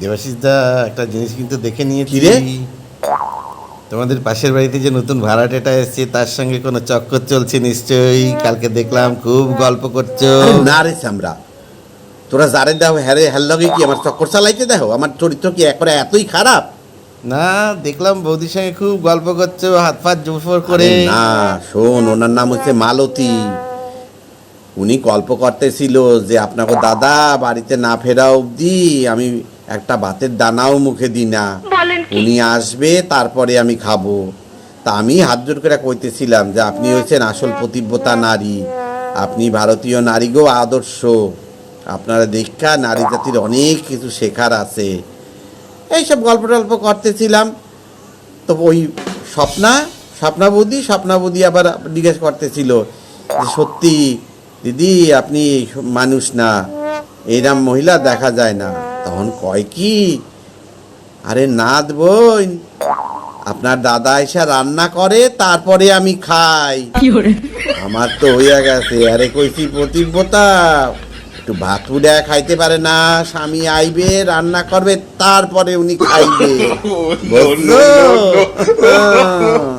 দেবাশিসদা একটা জিনিস কিন্তু দেখে নিয়েছি রে? তোমাদের পাশের বাড়িতে যে নতুন ভাড়াটেটা এসেছে তার সঙ্গে কোনো চক্কর চলছে নিশ্চয়ই। কালকে দেখলাম খুব গল্প করছ। না রে সামরা তোরা যারে দাও হ্যারে হ্যার লগে কি আমার চক্কর চালাইতে দেখো আমার চরিত্র কি একবারে এতই খারাপ? না দেখলাম বৌদির সঙ্গে খুব গল্প করছ হাত ফাত জুফর করে। না শোন ওনার নাম হচ্ছে মালতী। উনি গল্প করতেছিল যে আপনাকে দাদা বাড়িতে না ফেরা অবধি আমি একটা ভাতের দানাও মুখে দিই না। উনি আসবে তারপরে আমি খাব। তা আমি হাত জোর করে কইতেছিলাম যে আপনি হয়েছেন আসল প্রতিব্যতা নারী। আপনি ভারতীয় নারী গো আদর্শ। আপনারা দেখা নারী জাতির অনেক কিছু শেখার আছে। এইসব গল্প টল্প করতেছিলাম। তো ওই স্বপ্না স্বপ্না বৌদি স্বপ্না বৌদি আবার জিজ্ঞেস করতেছিল যে সত্যি দিদি আপনি মানুষ না। এইরকম মহিলা দেখা যায় না। তখন কয় কি আরে নাদ বোন আপনার দাদা এসে রান্না করে তারপরে আমি খাই আমার তো হইয়া গেছে আরে কইছি প্রতিব্যতা একটু ভাত উড়ে খাইতে পারে না স্বামী আইবে রান্না করবে তারপরে উনি খাইবে বুঝলো? হ্যাঁ।